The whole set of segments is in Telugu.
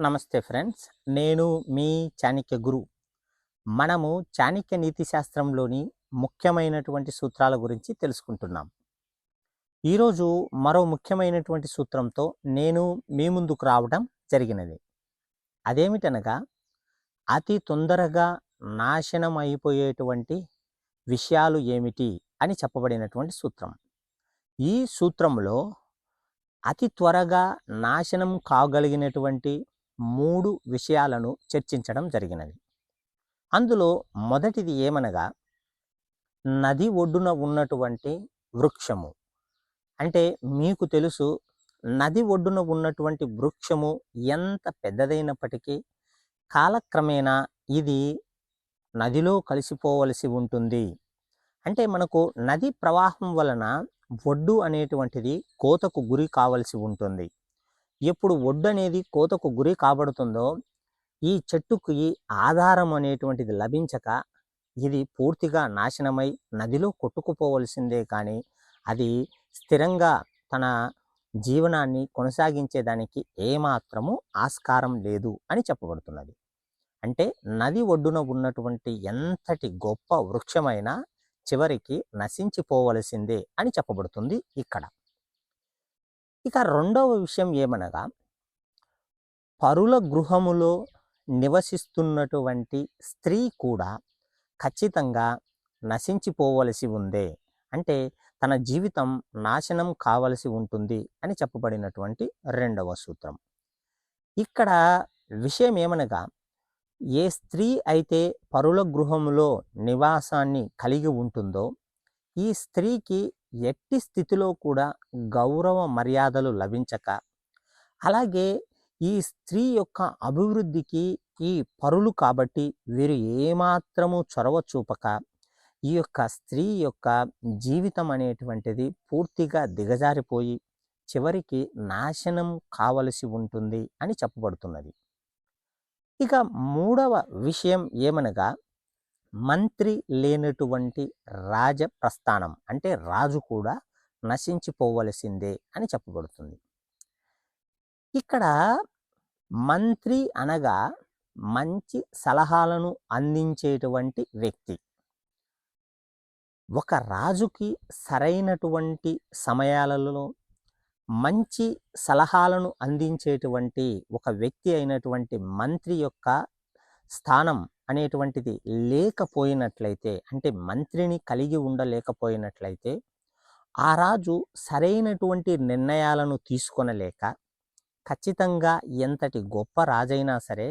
నమస్తే ఫ్రెండ్స్. నేను మీ చాణక్య గురు. మనము చాణక్య నీతి శాస్త్రంలోని ముఖ్యమైనటువంటి సూత్రాల గురించి తెలుసుకుంటున్నాం. ఈరోజు మరో ముఖ్యమైనటువంటి సూత్రంతో నేను మీ ముందుకు రావడం జరిగినది. అదేమిటనగా అతి తొందరగా నాశనం అయిపోయేటువంటి విషయాలు ఏమిటి అని చెప్పబడినటువంటి సూత్రం. ఈ సూత్రంలో అతి త్వరగా నాశనం కాగలిగినటువంటి మూడు విషయాలను చర్చించడం జరిగినది. అందులో మొదటిది ఏమనగా నది ఒడ్డున ఉన్నటువంటి వృక్షము. అంటే మీకు తెలుసు నది ఒడ్డున ఉన్నటువంటి వృక్షము ఎంత పెద్దదైనప్పటికీ కాలక్రమేణా ఇది నదిలో కలిసిపోవలసి ఉంటుంది. అంటే మనకు నది ప్రవాహం వలన ఒడ్డు అనేటువంటిది కోతకు గురి కావలసి ఉంటుంది. ఎప్పుడు ఒడ్డు అనేది కోతకు గురి కాబడుతుందో ఈ చెట్టుకి ఆధారం అనేటువంటిది లభించక ఇది పూర్తిగా నాశనమై నదిలో కొట్టుకుపోవలసిందే కానీ అది స్థిరంగా తన జీవనాన్ని కొనసాగించేదానికి ఏమాత్రము ఆస్కారం లేదు అని చెప్పబడుతున్నది. అంటే నది ఒడ్డున ఉన్నటువంటి ఎంతటి గొప్ప వృక్షమైనా చివరికి నశించిపోవలసిందే అని చెప్పబడుతుంది ఇక్కడ. ఇక రెండవ విషయం ఏమనగా పరుల గృహములో నివసిస్తున్నటువంటి స్త్రీ కూడా ఖచ్చితంగా నశించిపోవలసి ఉందే. అంటే తన జీవితం నాశనం కావలసి ఉంటుంది అని చెప్పబడినటువంటి రెండవ సూత్రం. ఇక్కడ విషయం ఏమనగా ఏ స్త్రీ అయితే పరుల గృహములో నివాసాన్ని కలిగి ఉంటుందో ఈ స్త్రీకి ఎట్టి స్థితిలో కూడా గౌరవ మర్యాదలు లభించక అలాగే ఈ స్త్రీ యొక్క అభివృద్ధికి ఈ పరులు కాబట్టి వీరు ఏమాత్రము చొరవ చూపక ఈ యొక్క స్త్రీ యొక్క జీవితం అనేటువంటిది పూర్తిగా దిగజారిపోయి చివరికి నాశనం కావలసి ఉంటుంది అని చెప్పబడుతున్నది. ఇక మూడవ విషయం ఏమనగా మంత్రి లేనటువంటి రాజ ప్రస్థానం అంటే రాజు కూడా నశించిపోవలసిందే అని చెప్పబడుతుంది. ఇక్కడ మంత్రి అనగా మంచి సలహాలను అందించేటువంటి వ్యక్తి. ఒక రాజుకి సరైనటువంటి సమయాలలో మంచి సలహాలను అందించేటువంటి ఒక వ్యక్తి అయినటువంటి మంత్రి యొక్క స్థానం అనేటువంటిది లేకపోయినట్లయితే అంటే మంత్రిని కలిగి ఉండలేకపోయినట్లయితే ఆ రాజు సరైనటువంటి నిర్ణయాలను తీసుకొనలేక ఖచ్చితంగా ఎంతటి గొప్ప రాజైనా సరే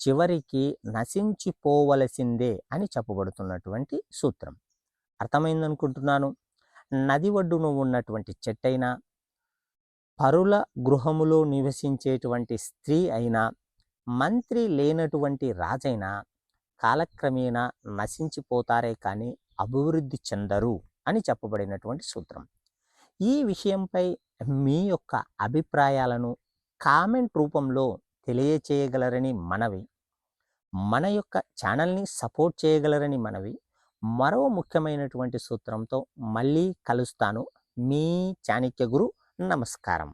చివరికి నశించిపోవలసిందే అని చెప్పబడుతున్నటువంటి సూత్రం. అర్థమైందనుకుంటున్నాను? నది ఒడ్డున ఉన్నటువంటి చెట్టైనా పరుల గృహములో నివసించేటువంటి స్త్రీ అయినా మంత్రి లేనటువంటి రాజైనా కాలక్రమేణా నశించిపోతారే కానీ అభివృద్ధి చెందరు అని చెప్పబడినటువంటి సూత్రం. ఈ విషయంపై మీ యొక్క అభిప్రాయాలను కామెంట్ రూపంలో తెలియచేయగలరని మనవి మన యొక్క ఛానల్ని సపోర్ట్ చేయగలరని మనవి మరో ముఖ్యమైనటువంటి సూత్రంతో మళ్ళీ కలుస్తాను. మీ చాణక్య గురు నమస్కారం.